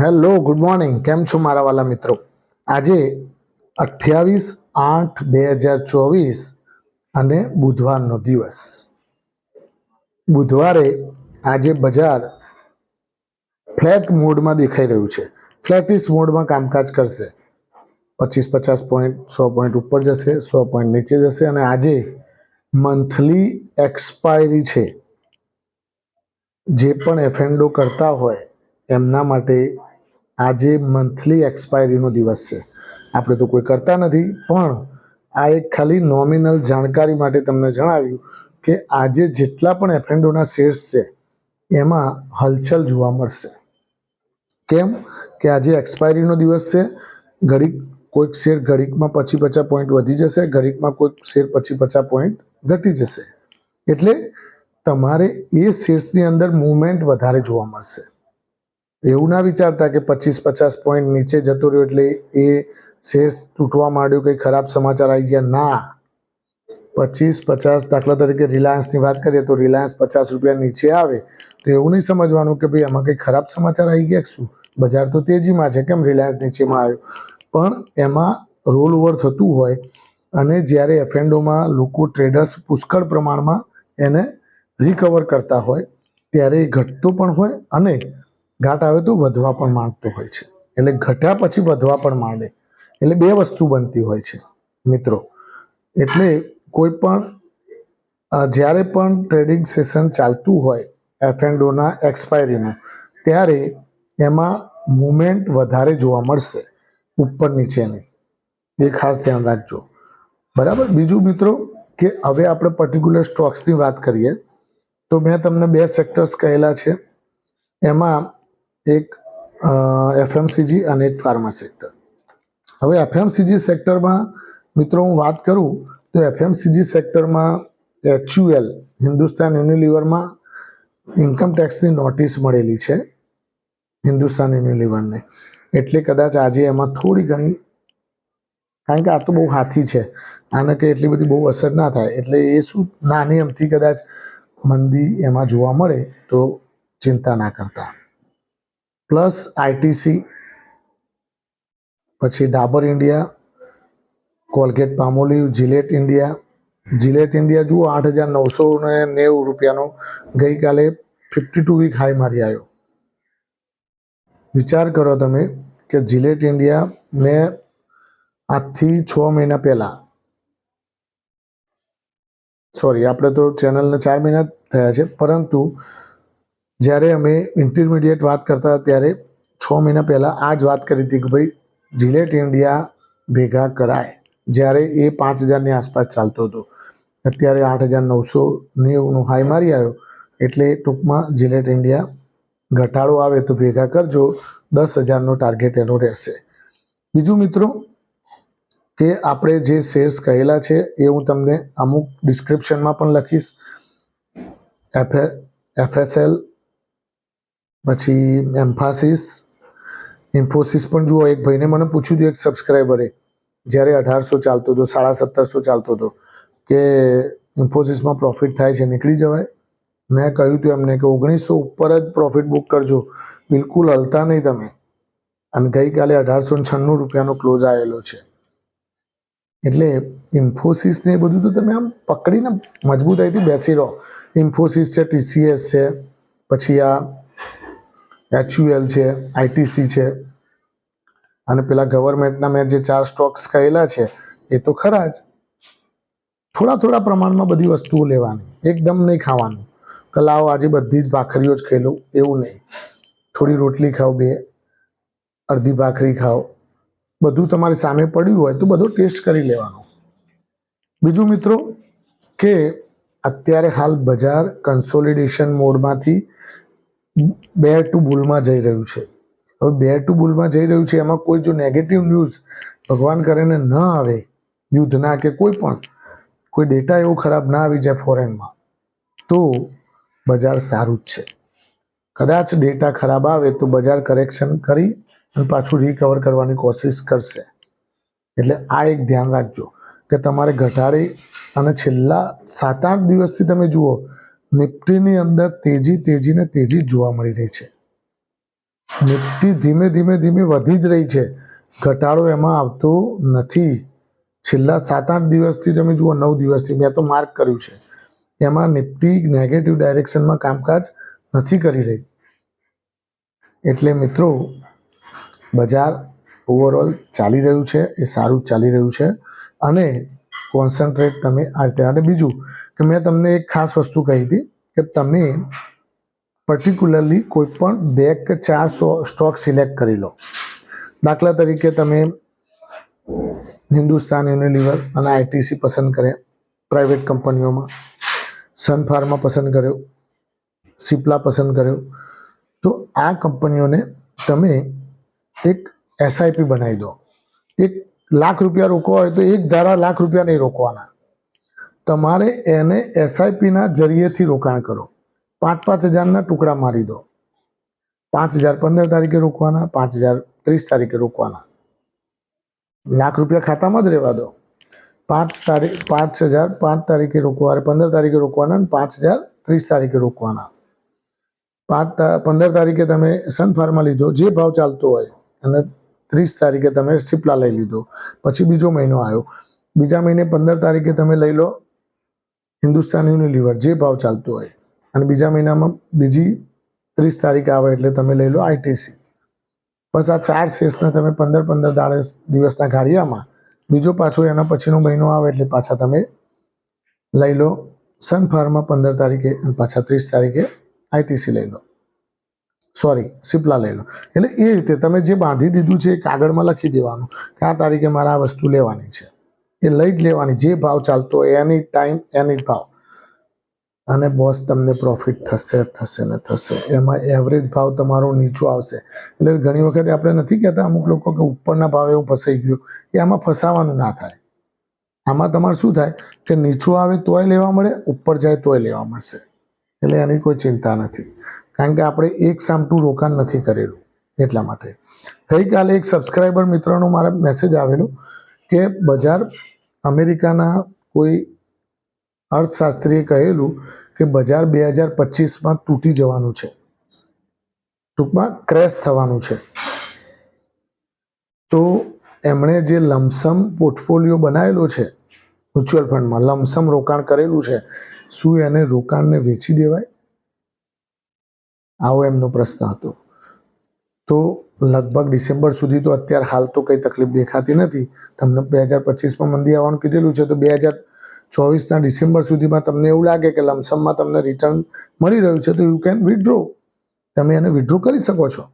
Hello, good morning. કેમ છો મારા વાલા મિત્રો? આજે અઠ્યાવીસ આઠ બે હજાર ચોવીસ અને બુધવારનો દિવસ. બુધવારે આજે બજાર ફ્લેટ મોડમાં દેખાઈ રહ્યું છે. ફ્લેટિસ મોડમાં કામકાજ કરશે. પચીસ પચાસ પોઈન્ટ, સો પોઈન્ટ ઉપર જશે, સો પોઈન્ટ નીચે જશે અને આજે મંથલી એક્સપાયરી છે. જે પણ એફેન્ડો કરતા હોય એમના માટે આજે મંથલી એક્સપાયરીનો દિવસ છે, આપણે તો કોઈ કરતા નથી. પણ આ એક ખાલી નોમિનલ જાણકારી માટે તમને જણાવ્યું કે આજે જેટલા પણ એફેન્ડોના શેર્સ છે, એમાં હલચલ જોવા મળશે. કેમ? કે આજે એક્સપાયરીનો દિવસ છે, ઘડીક કોઈક શેર ઘડીકમાં પછી પચાસ પોઈન્ટ વધી જશે, ઘડીકમાં કોઈક શેર પછી પચાસ પોઈન્ટ ઘટી જશે. એટલે તમારે એ શેર્સની અંદર મુવમેન્ટ વધારે જોવા મળશે. એવું ના વિચારતા કે પચીસ પચાસ પોઈન્ટ નીચે જતો રહ્યો એટલે એ શેર તૂટવા માંડ્યો, કંઈ ખરાબ સમાચાર આવી ગયા? ના. પચીસ પચાસ દાખલા તરીકે રિલાયન્સની વાત કરીએ તો રિલાયન્સ પચાસ રૂપિયા નીચે આવે, તો એવું નહીં સમજવાનું કે ભાઈ આમાં કંઈ ખરાબ સમાચાર આવી ગયા શું? બજાર તો તેજીમાં છે, કેમ રિલાયન્સ નીચેમાં આવ્યો? પણ એમાં રોલ ઓવર થતું હોય અને જ્યારે એફએન્ડોમાં લોકો ટ્રેડર્સ પુષ્કળ પ્રમાણમાં એને રિકવર કરતા હોય, ત્યારે એ ઘટતો પણ હોય અને ઘાટ આવે તો વધવા પણ માંગતો હોય છે. એટલે ઘટ્યા પછી વધવા પણ માંડે. એટલે બે વસ્તુ બનતી હોય છે, મિત્રો. એટલે કોઈ પણ જ્યારે પણ ટ્રેડિંગ સેશન ચાલતું હોય એફ એન્ડોના એક્સપાયરીનું ત્યારે એમાં મુમેન્ટ વધારે જોવા મળશે, ઉપર નીચેની એ ખાસ ધ્યાન રાખજો. બરાબર? બીજું મિત્રો કે હવે આપણે પર્ટિક્યુલર સ્ટોક્સની વાત કરીએ, તો મેં તમને બે સેક્ટર્સ કહેલા છે. એમાં એક એફએમસીજી અને એક ફાર્મા સેક્ટર હવે એફએમસીજી સેક્ટરમાં મિત્રો, હું વાત કરું, તો એફએમસીજી સેક્ટરમાં એચયુએલ હિન્દુસ્તાન યુનિલિવરમાં ઇન્કમ ટેક્સની નોટિસ મળેલી છે, હિન્દુસ્તાન યુનિલિવરને એટલે કદાચ આજે એમાં થોડી ઘણી, કારણ કે આ તો બહુ હાથી છે, આને કે એટલી બધી બહુ અસર ના થાય, એટલે એ શું નાની અમથી કદાચ મંદી એમાં જોવા મળે, તો ચિંતા ના કરતા. પ્લસ આઈટીસી, પછી Dabur India, Colgate Palmolive Gillette India. Gillette India જુઓ, આઠ હજાર નવસો ને નેવું રૂપિયાનો ગઈકાલે ફિફ્ટી ટુ વીક હાઈ મારી આવ્યો. વિચાર કરો તમે કે જીલેટ ઇન્ડિયા મેં આજથી છ મહિના પહેલાં સોરી આપણે તો ચેનલને ચાર મહિના થયા છે, પરંતુ જ્યારે અમે ઇન્ટરમીડિયેટ વાત કરતા હતા, ત્યારે છ મહિના પહેલાં આ જ વાત કરી હતી કે ભાઈ જીલેટ ઇન્ડિયા ભેગા કરાય. જ્યારે એ પાંચ હજારની આસપાસ ચાલતો હતો. અત્યારે આઠ હજાર નવસો નેવુંનો હાઈ મારી આવ્યો. એટલે ટૂંકમાં જીલેટ ઇન્ડિયા ઘટાડો આવે તો ભેગા કરજો. દસ હજારનો ટાર્ગેટ એનો રહેશે. બીજું મિત્રો, કે આપણે જે શેર્સ કહેલા છે, એ હું તમને અમુક ડિસ્ક્રિપ્શનમાં પણ લખીશ. એફ એફએસએલ પછી એમ્ફાસિસ ઇન્ફોસિસ પણ જુઓ, એક ભાઈને મને પૂછ્યું હતું, એક સબસ્ક્રાઈબરે જ્યારે અઢારસો ચાલતો હતો, સાડા સત્તરસો ચાલતો હતો, કે ઇન્ફોસિસમાં પ્રોફિટ થાય છે, નીકળી જવાય? મેં કહ્યું હતું એમને કે ઓગણીસો ઉપર જ પ્રોફિટ બુક કરજો, બિલકુલ હલતા નહીં તમે. અને ગઈકાલે અઢારસો છન્નું રૂપિયાનો ક્લોઝ આવેલો છે. એટલે ઇન્ફોસિસ ને એ બધું તો તમે આમ પકડીને મજબૂતાઈથી બેસી રહો. ઇન્ફોસિસ છે ટીસીએસ છે, પછી આ એચયુએલ છે આઈટીસી છે. અને પેલા ગવર્મેન્ટના મેં જે ચાર સ્ટોક્સ કહેલા છે, એ તો ખરા જ. થોડા થોડા પ્રમાણમાં બધી વસ્તુઓ લેવાની, એકદમ નહીં ખાવાનું. કલાઓ આજે બધી જ ભાખરીઓ જ ખેલો એવું નહીં. થોડી રોટલી ખાઓ બે, અડધી ભાખરી ખાઓ બધું તમારી સામે પડ્યું હોય તો બધો ટેસ્ટ કરી લેવાનો. બીજું મિત્રો કે અત્યારે હાલ બજાર કન્સોલિડેશન મોડમાંથી બેર ટુ બુલમાં જઈ રહ્યું છે. હવે બેર ટુ બુલમાં જઈ રહ્યું છે, એમાં કોઈ જો નેગેટિવ ન્યૂઝ ભગવાન કરીને ન આવે, યુદ્ધના કે કોઈ પણ, કોઈ ડેટા એવો ખરાબ ના આવી જાય ફોરેનમાં તો બજાર સારું જ છે. કદાચ ડેટા ખરાબ આવે તો બજાર કરેક્શન કરી અને પાછું રિકવર કરવાની કોશિશ કરશે. એટલે આ એક ધ્યાન રાખજો કે તમારે ઘટાડી અને છેલ્લા સાત આઠ દિવસથી તમે જુઓ નિફ્ટીની અંદર તેજી તેજીને તેજી જોવા મળી રહી છે. નિફ્ટી ધીમે ધીમે ધીમે વધી જ રહી છે. ઘટાડો એમાં આવતો નથી. છેલ્લા સાત આઠ દિવસથી તમે જુઓ, નવ દિવસથી મેં તો માર્ક કર્યું છે. એમાં નિફ્ટી નેગેટિવ ડાયરેક્શનમાં કામકાજ નથી કરી રહી. એટલે મિત્રો, બજાર ઓવરઓલ ચાલી રહ્યું છે, એ સારું ચાલી રહ્યું છે. અને કોન્સન્ટ્રેટ તમે આ રીતે. અને બીજું કે મેં તમને એક ખાસ વસ્તુ કહી હતી કે તમે પર્ટિક્યુલરલી કોઈ પણ બે કે ચાર સો સ્ટોક સિલેક્ટ કરી લો. દાખલા તરીકે તમે હિન્દુસ્તાન યુનિલિવર અને આઈટીસી પસંદ કર્યા પ્રાઇવેટ કંપનીઓમાં. સન ફાર્મા પસંદ કર્યો સિપ્લા પસંદ કર્યો. તો આ કંપનીઓને તમે એક એસઆઈપી બનાવી દો. એક લાખ રૂપિયા રોકવા હોય તો એક ધારા લાખ રૂપિયા નહીં રોકવાના. તમારે એને એસઆઈપીના જરીએથી રોકાણ કરો. પાંચ પાંચ હજારના ટુકડા મારી દો. પાંચ હજાર પંદર તારીખે રોકવાના, પાંચ હજાર ત્રીસ તારીખે રોકવાના. લાખ રૂપિયા ખાતામાં જ રહેવા દો. પાંચ તારીખ પાંચ હજાર પાંચ તારીખે રોકવા પંદર તારીખે રોકવાના અને પાંચ હજાર ત્રીસ તારીખે રોકવાના. પાંચ પંદર તારીખે તમે સન ફાર્મા લીધો, જે ભાવ ચાલતો હોય, અને ત્રીસ તારીખે તમે સિપ્લા લઈ લીધો. પછી બીજો મહિનો આવ્યો. બીજા મહિને પંદર તારીખે તમે લઈ લો હિન્દુસ્તાન યુનિલિવર જે ભાવ ચાલતો હોય. અને બીજા મહિનામાં બીજી ત્રીસ તારીખે આવે એટલે તમે લઈ લો આઈટીસી બસ આ ચાર શેષને તમે પંદર પંદર દાડે દિવસના ગાળિયામાં બીજો પાછો એના પછીનો મહિનો આવે એટલે પાછા તમે લઈ લો સન ફાર્મા પંદર તારીખે અને પાછા ત્રીસ તારીખે આઈટીસી લઈ લો. સોરી સિપલા લઈ લો એટલે એ રીતે તમે જે બાંધી દીધું છે એ કાગળમાં લખી દેવાનું કે આ તારીખે મારે આ વસ્તુ લેવાની છે. એ લઈ જ લેવાની, જે ભાવ ચાલતો એની ટાઈમ એની ભાવ. અને બોસ તમને પ્રોફિટ થશે થશે ને થશે. એમાં એવરેજ ભાવ તમારો નીચો આવશે. એટલે ઘણી વખત આપણે નથી કહેતા અમુક લોકો કે ઉપરના ભાવે એવું ફસાઈ ગયું. એ આમાં ફસાવાનું ના થાય. આમાં તમારે શું થાય કે નીચું આવે તોય લેવા મળે, ઉપર જાય તોય લેવા મળશે. એટલે એની કોઈ ચિંતા નથી. કારણ કે આપણે એક સામટું રોકાણ નથી કરેલું એટલા માટે. ગઈકાલે એક સબસ્ક્રાઈબર મિત્રનો મારા મેસેજ આવેલો કે બજાર અમેરિકાના કોઈ અર્થશાસ્ત્રીએ કહેલું કે બજાર બે હજાર પચીસમાં તૂટી જવાનું છે. ટૂંકમાં ક્રેશ થવાનું છે. તો એમણે જે લમસમ પોર્ટફોલિયો બનાવેલો છે મ્યુચ્યુઅલ ફંડમાં લમસમ રોકાણ કરેલું છે, શું એને રોકાણને વેચી દેવાય? આવો એમનો પ્રશ્ન હતો. તો લગભગ ડિસેમ્બર સુધી તો અત્યારે હાલ તો કંઈ તકલીફ દેખાતી નથી. તમને બે હજાર પચીસમાં મંદી આવવાનું કીધેલું છે, તો બે હજાર ચોવીસના ડિસેમ્બર સુધીમાં તમને એવું લાગે કે લમસમમાં તમને રિટર્ન મળી રહ્યું છે, તો યુ કેન વિથડ્રો તમે એને વિથડ્રો કરી શકો છો.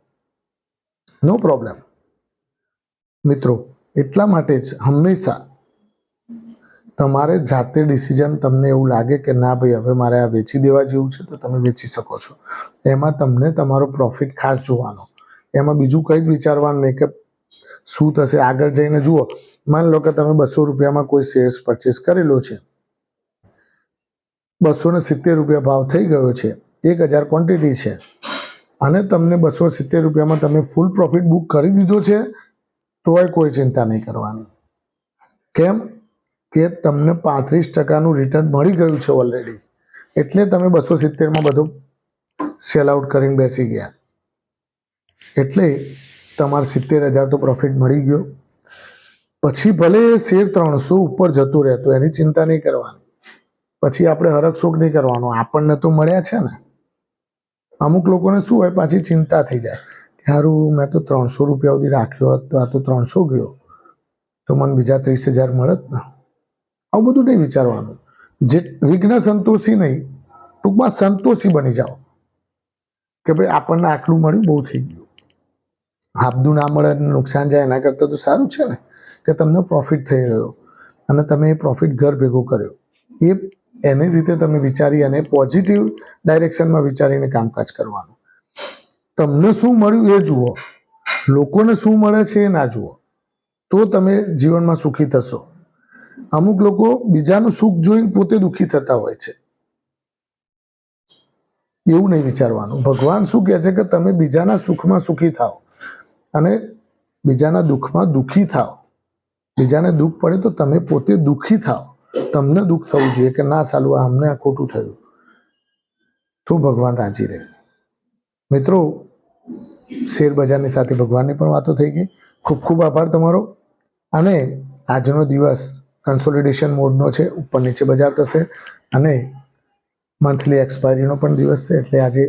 નો પ્રોબ્લેમ મિત્રો, એટલા માટે જ હંમેશા તમારે જાતે ડિસિઝન તમને એવું લાગે કે ના ભાઈ, હવે મારે આ વેચી દેવા જેવું છે, તો તમે વેચી શકો છો. એમાં તમને તમારો પ્રોફિટ ખાસ જોવાનો. એમાં બીજું કંઈ જ વિચારવાનું નહીં કે શું થશે. આગળ જઈને જુઓ. માની લો કે તમે બસો રૂપિયામાં કોઈ શેર્સ પરચેસ કરેલો છે. બસો ને સિત્તેર રૂપિયા ભાવ થઈ ગયો છે. એક હજાર ક્વોન્ટિટી છે. અને તમને બસો સિત્તેર રૂપિયામાં તમે ફૂલ પ્રોફિટ બુક કરી દીધો છે, તોય કોઈ ચિંતા નહીં કરવાની. કેમ? કે તમને પાંત્રીસ ટકાનું રિટર્ન મળી ગયું છે ઓલરેડી એટલે તમે બસો સિત્તેરમાં બધું સેલ આઉટ કરીને બેસી ગયા. એટલે તમારે સિત્તેર હજાર તો પ્રોફિટ મળી ગયો. પછી ભલે શેર ત્રણસો ઉપર જતું રહેતું, એની ચિંતા નહીં કરવાની. પછી આપણે હરકશોક નહીં કરવાનો. આપણને તો મળ્યા છે ને. અમુક લોકોને શું હોય, પાછી ચિંતા થઈ જાય. કે સારું મેં તો ત્રણસો રૂપિયા સુધી રાખ્યો હતો આ તો ત્રણસો ગયો. તો મને બીજા ત્રીસ હજાર મળત ને. આવું બધું નહીં વિચારવાનું. જે વિઘ્ન સંતોષી નહીં, ટૂંકમાં સંતોષી બની જાઓ. કે ભાઈ આપણને આટલું મળ્યું, બહુ થઈ ગયું. હાબદું ના મળે અને નુકસાન જાય એના કરતાં તો સારું છે ને, કે તમને પ્રોફિટ થઈ રહ્યો. અને તમે એ પ્રોફિટ ઘર ભેગો કર્યો. એ એની રીતે તમે વિચારી અને પોઝિટિવ ડાયરેક્શનમાં વિચારીને કામકાજ કરવાનું. તમને શું મળ્યું એ જુઓ. લોકોને શું મળે છે એ ના જુઓ. તો તમે જીવનમાં સુખી થશો. અમુક લોકો બીજાનું સુખ જોઈને પોતે દુઃખી થતા હોય છે. એવું નહીં વિચારવાનું. ભગવાન શું કહે છે કે તમે બીજાના સુખમાં સુખી થાઓ અને બીજાના દુઃખમાં દુઃખી થાઓ. બીજાને દુઃખ પડે તો તમે પોતે દુઃખી થાઓ. તમને દુઃખ થવું જોઈએ કે ના સાલું, આ અમને આ ખોટું થયું. તો ભગવાન રાજી રહે. મિત્રો શેર બજારની સાથે ભગવાનની પણ વાતો થઈ ગઈ. ખૂબ ખૂબ આભાર તમારો. અને આજનો દિવસ કન્સોલિડેશન મોડનો છે, ઉપર નીચે બજાર થશે અને મંથલી એક્સપાયરીનો પણ દિવસ છે, એટલે આજે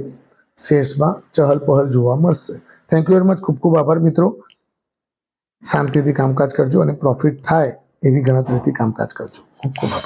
શેર્સમાં ચહલ પહલ જોવા મળશે. થેન્ક યુ વેરી મચ ખૂબ ખૂબ આભાર મિત્રો. શાંતિથી કામકાજ કરજો અને પ્રોફિટ થાય એવી ગણતરીથી કામકાજ કરજો. ખૂબ ખૂબ